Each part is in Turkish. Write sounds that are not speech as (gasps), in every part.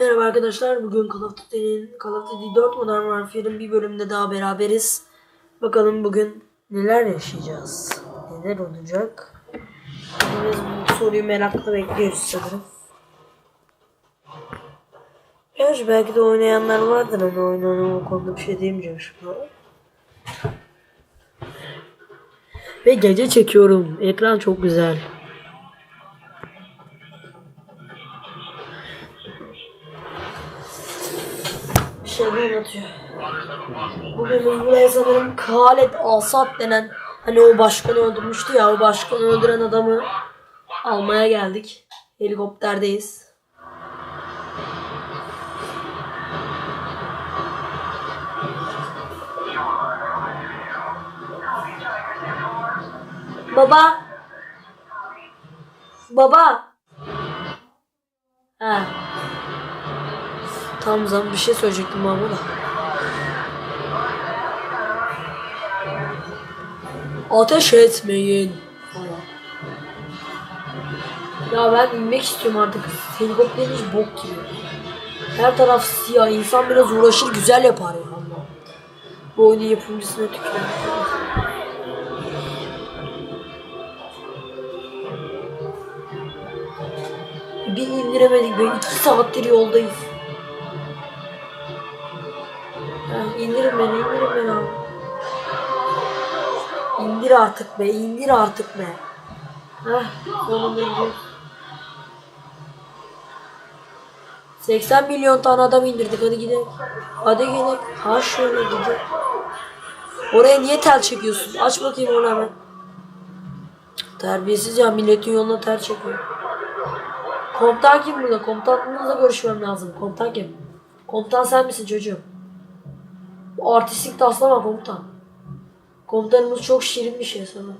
Merhaba arkadaşlar. Bugün Call of Duty'nin Call of Duty 4 Modern Warfare'in bir bölümünde daha beraberiz. Bakalım bugün neler yaşayacağız? Neler olacak? Biz bu soruyu merakla bekliyoruz sanırım. Gerçi belki de oynayanlar vardır hani oynanan o konuda bir şey diyemeyeceğim şimdi. Ve gece çekiyorum. Ekran çok güzel. Bir şey anlatıyor. Bugün biz buraya sanırım Khaled Asad denen hani o başkanı öldürmüştü ya o başkanı öldüren adamı almaya geldik. Helikopterdeyiz. Baba. Baba. Ha. Tam zaman bir şey söyleyecektim ama da. Ateş etmeyin. Ya ben inmek istiyorum artık. Helikopterin hiç bok gibi. Her taraf siyah. İnsan biraz uğraşır güzel yapar ya. Allah. Bu oyunun yapımcısına tükürüyorum. Bir indiremedik be. iki saattir yoldayız. İndirin beni, indirin beni abi. İndir artık be, indir artık be. Heh, sonunda gidiyoruz. 80 milyon tane adam indirdik hadi gidelim. Hadi gidelim. Ha şöyle gidelim. Oraya niye tel çekiyorsun? Aç bakayım onu hemen. Terbiyesiz ya milletin yoluna tel çekiyor. Komutan kim burada? Komutanınızla görüşmem lazım. Komutan kim? Komutan sen misin çocuğum? Bu artistlik taslama komutan. Komutanımız çok şirin bir şey sana.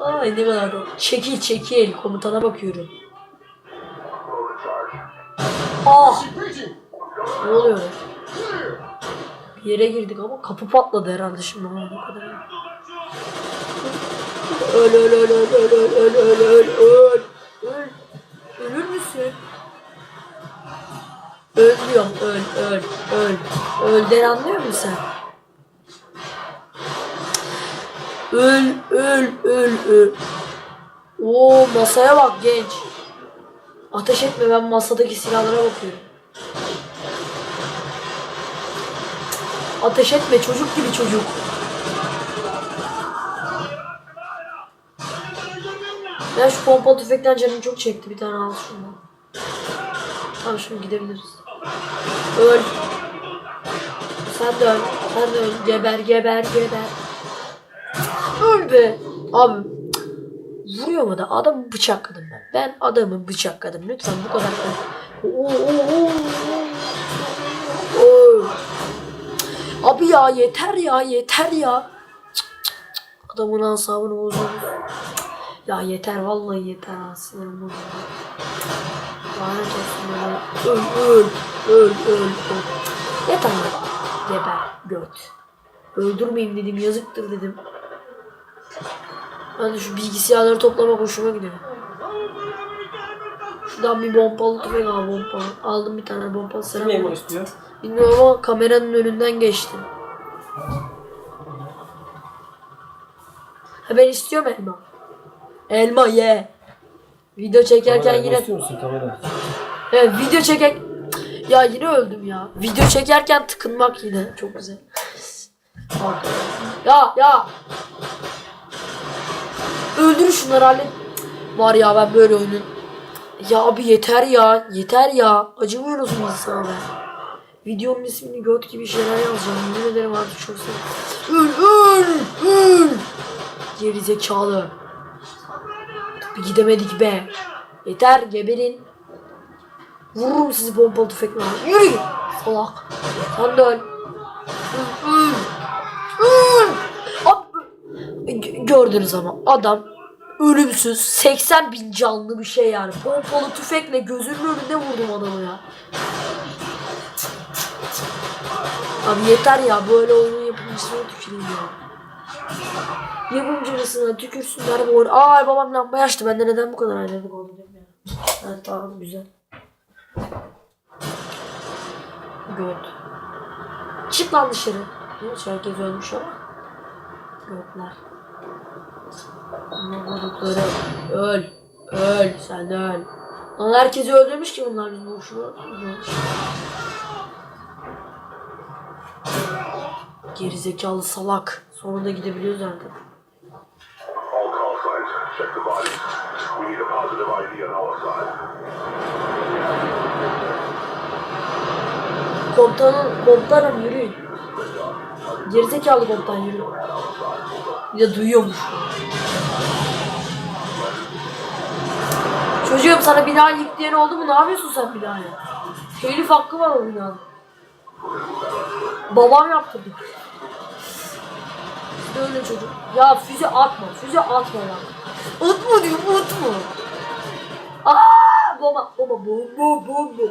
Ay ne kadar da. Çekil çekil. Komutana bakıyorum. Ah! Ne oluyor? Bir yere girdik ama kapı patladı herhalde şimdi. Ha, ne kadar. Öl öl öl öl öl öl öl öl öl. Öl. Ölür müsün? Öl diyorum. Öl öl öl. Ölden anlıyor musun sen? Öl öl öl öl. Oo masaya bak genç. Ateş etme ben masadaki silahlara bakıyorum. Ateş etme çocuk gibi çocuk. Ben şu pompalı tüfekten canım çok çekti. Bir tane al şunu. Tamam şimdi gidebiliriz. Öl. Sen de öl. Sen de öl. Geber geber geber. Öl be. Abi vuruyor mu da adamı bıçakladım ben. Ben adamı bıçakladım. Lütfen bu kadar. Oo, oo, oo. Oo. Abi ya yeter ya yeter ya. Adamın asabını bozuyoruz. Ya yeter vallahi yeter bozuldu. Lanet olsun bana. Öl öl öl öl öl. Yeter lan. Geber göt. Öldürmeyeyim dedim yazıktır dedim. Ben de şu bilgisayarları toplamak hoşuma gidiyor. Şuradan bir pompalı tüfek al pompalı. Aldım bir tane pompalı Kim selam. elma istiyor? Bilmiyorum ama kameranın önünden geçtim. Ha ben istiyorum elma. Elma ye. Video çekerken yine musun kamera? Evet video çeker Ya yine öldüm ya. Video çekerken tıkınmak yine çok güzel. ya ya. Öldür şunları hallet. Var ya ben böyle oyunun. Ya abi yeter ya. Yeter ya. Acımıyoruz mu insana be? Videonun ismini göt gibi şeyler yazacağım. Yemin ederim artık çok seviyorum. Öl öl öl. Geri zekalı. Bir gidemedik be. Yeter geberin. Vururum sizi pompalı tüfekle. Yürü git. Salak. Sen de Gördünüz ama adam ölümsüz 80 bin canlı bir şey yani. Pompalı tüfekle gözünün önünde vurdum adamı ya. Abi yeter ya böyle oyunun yapımcısına tüküreyim ya. Yapımcısına tükürsünler bu oyunu. Aa babam lamba açtı. Bende neden bu kadar ayrılık oldu ya. Evet tamam güzel. Göt. Çık lan dışarı. Hiç herkes ölmüş ama. Götler. Vurdukları öl. Öl. Sen öl. Lan herkesi öldürmüş ki bunlar biz boşuna. Gerizekalı salak. Sonunda gidebiliyoruz artık. Check the bodies. We need a positive ID on side. Komutanım, komutanım yürüyün. Gerizekalı komutan yürü. Bir de duyuyormuş. Çocuğum sana bina yıklayan oldu mu? Ne yapıyorsun sen binaya? Telif hakkı var o binanın. Babam yaptırdı. Öyle çocuk. Ya füze atma. Füze atma ya. Atma diyorum atma. Aa, bomba bomba bomba bomba.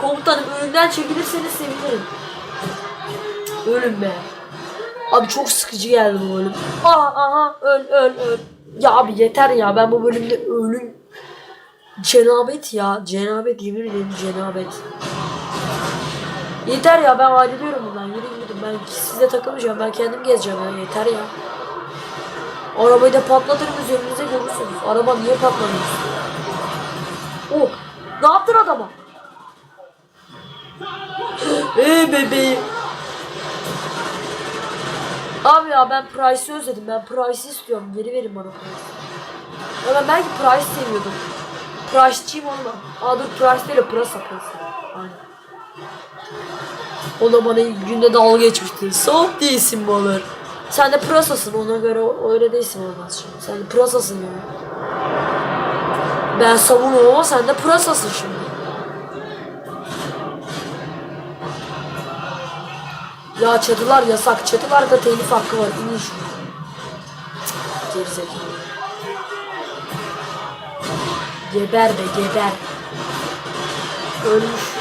Komutanım önünden çekilirseniz sevinirim. Ölüm be. Abi çok sıkıcı geldi bu bölüm. Aha aha öl öl öl. Ya abi yeter ya ben bu bölümde ölüm. Cenabet ya. Cenabet yemin ederim cenabet. Yeter ya ben ayrılıyorum bundan. Yürüyün gidin. Ben sizle takılmayacağım. Ben kendim gezeceğim ya. Yeter ya. Arabayı da patlatırım üzerinize görürsünüz. Araba niye patlamıyor? Oh. Ne yaptın adama? (gasps) Ey bebeğim. Abi ya ben Price'ı özledim. Ben Price'ı istiyorum. Geri verin bana Price'ı. Ya ben belki Price seviyordum. Price'çiyim olma. Aa dur Price değil o Pırasa Pırasa. Aynen. O da bana günde dalga geçmişti. Soğuk değilsin olur. Sen de Pırasa'sın ona göre öyle değilsin olmaz şimdi. Sen de Pırasa'sın yani. Ben savunuyorum ama sen de Pırasa'sın şimdi. Ya çatılar yasak. Çatılarda telif hakkı var. Cık, Gerizekalı. Geber be geber. Ölmüş.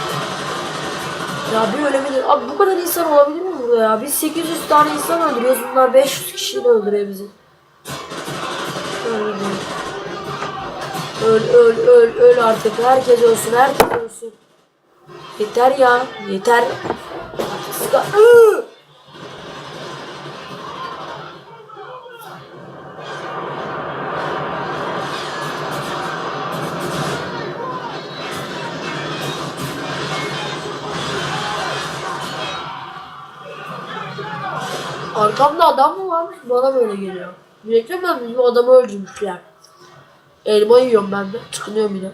Ya bir ölebilir. Abi bu kadar insan olabilir mi burada ya? Biz 800 tane insan öldürüyoruz. Bunlar 500 kişiyle öldürüyor bizi. Öl, öl, öl, öl, artık. Herkes ölsün, herkes ölsün. Yeter ya, yeter. Sıka... Arkamda adam mı varmış? Bana böyle geliyor. Beklemem bizim adamı öldürmüşler. Elma yiyorum ben de. Çıkınıyorum yine.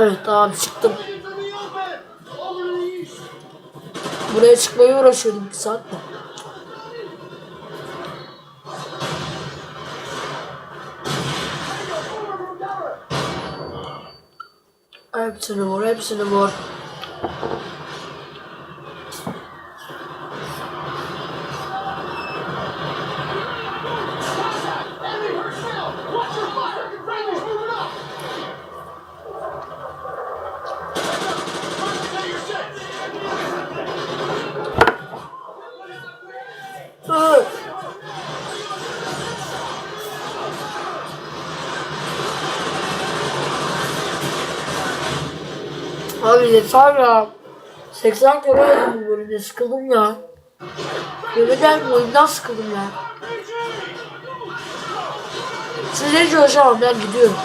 Evet tamam çıktım. Buraya çıkmaya uğraşıyordum bir saat de. Hepsini vur, hepsini vur. Yeter ya. 80 kere oynadım bu bölümde sıkıldım ya. Yemin oyundan sıkıldım ya. Sizleri çalışamam ben gidiyorum.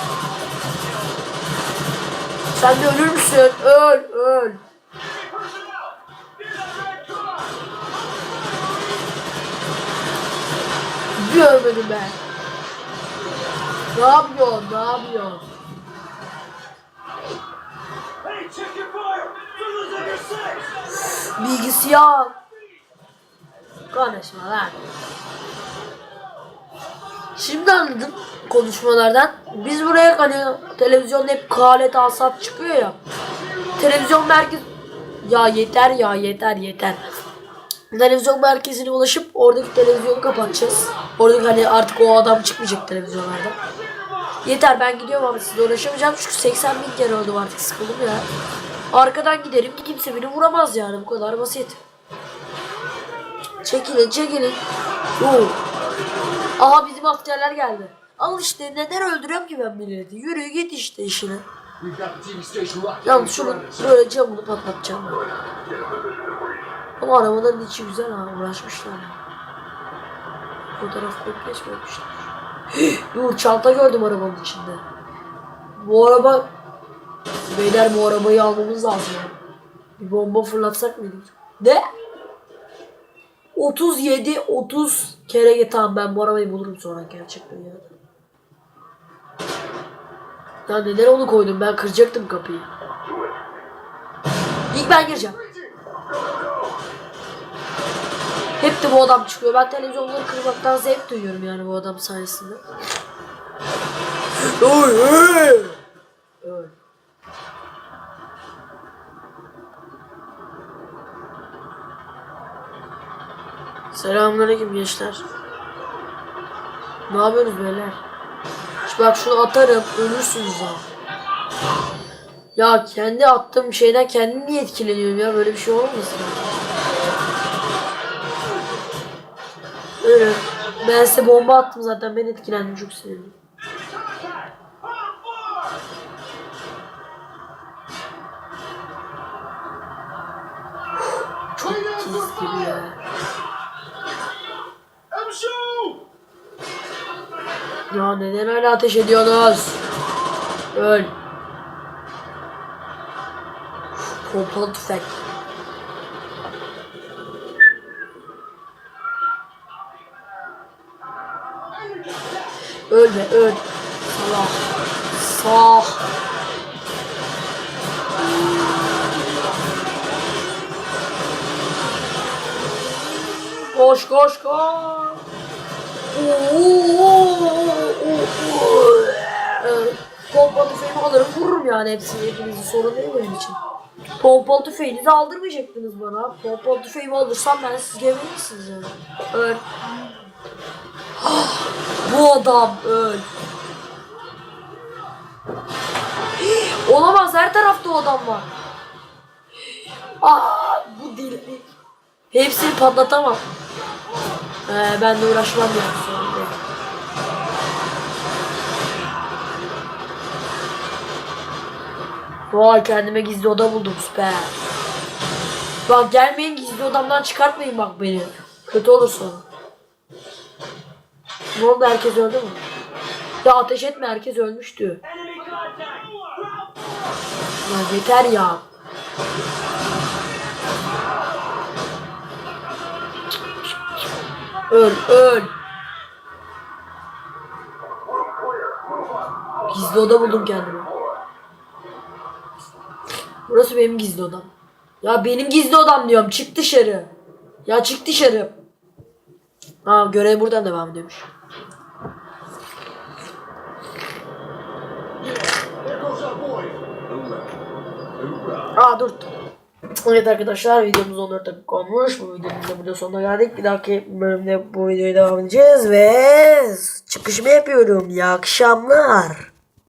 Sen de ölür müsün? Öl öl. Bir ölmedim ben. Ne yapıyorsun? Ne yapıyorsun? Bilgisayar. Konuşma lan. Şimdi anladım konuşmalardan. Biz buraya hani televizyonda hep kalet alsat çıkıyor ya. Televizyon merkez... Ya yeter ya yeter yeter. Televizyon merkezine ulaşıp oradaki televizyonu kapatacağız. Oradaki hani artık o adam çıkmayacak televizyonlarda. Yeter ben gidiyorum abi sizle uğraşamayacağım çünkü 80 bin kere oldu artık sıkıldım ya. Arkadan giderim ki kimse beni vuramaz yani bu kadar basit. Çekilin çekilin. Oo. Aha bizim askerler geldi. Al işte neden öldürüyorum ki ben milleti? Yürü git işte işine. Yalnız şunu böyle camını patlatacağım ben. Ama arabaların içi güzel ha uğraşmışlar. Fotoğraf koyup geçmemişler. Dur çanta gördüm arabanın içinde. Bu araba Beyler bu arabayı almamız lazım. Bir bomba fırlatsak mıydık? Ne? 37 30 kere git tamam ben bu arabayı bulurum sonra gerçekten ya. Ya neden onu koydum ben kıracaktım kapıyı. İlk ben gireceğim. Hep de bu adam çıkıyor. Ben televizyonları kırmaktan zevk duyuyorum yani bu adam sayesinde. Oy, oy. Oy. Selamünaleyküm gençler. Ne yapıyorsunuz beyler? Şu Bak şunu atarım ölürsünüz ha. Ya kendi attığım şeyden kendim niye etkileniyorum ya böyle bir şey olmasın. Öyle. Ben size bomba attım zaten ben etkilendim çok sinirliyim. Çok pis gibi ya. Ya neden hala ateş ediyorsunuz? Öl. Pompalı tüfek. Ölme öl. Salah. Sah. Koş koş koş. Pompalı tüfeğimi alırım vururum yani hepsini hepinizi sorun değil benim için. Pompalı tüfeğinizi aldırmayacaktınız bana. Pompalı tüfeğimi alırsam ben siz geberirsiniz yani. Öl. Adam öl. Olamaz her tarafta o adam var. Aa, bu deli. Hepsini patlatamam. Ee, ben de uğraşmam yani. Vay kendime gizli oda buldum süper. Bak gelmeyin gizli odamdan çıkartmayın bak beni. Kötü olur sonra. Ne oldu herkes öldü mü? Ya ateş etme herkes ölmüştü. Ya yeter ya. Öl öl. Gizli oda buldum kendime. Burası benim gizli odam. Ya benim gizli odam diyorum. Çık dışarı. Ya çık dışarı. Ha görev buradan devam ediyormuş. Aa dur. Evet arkadaşlar videomuz 14 dakika olmuş. Bu videonun da burada sonuna geldik. Bir dahaki bölümde bu videoya devam edeceğiz ve çıkışımı yapıyorum. İyi akşamlar.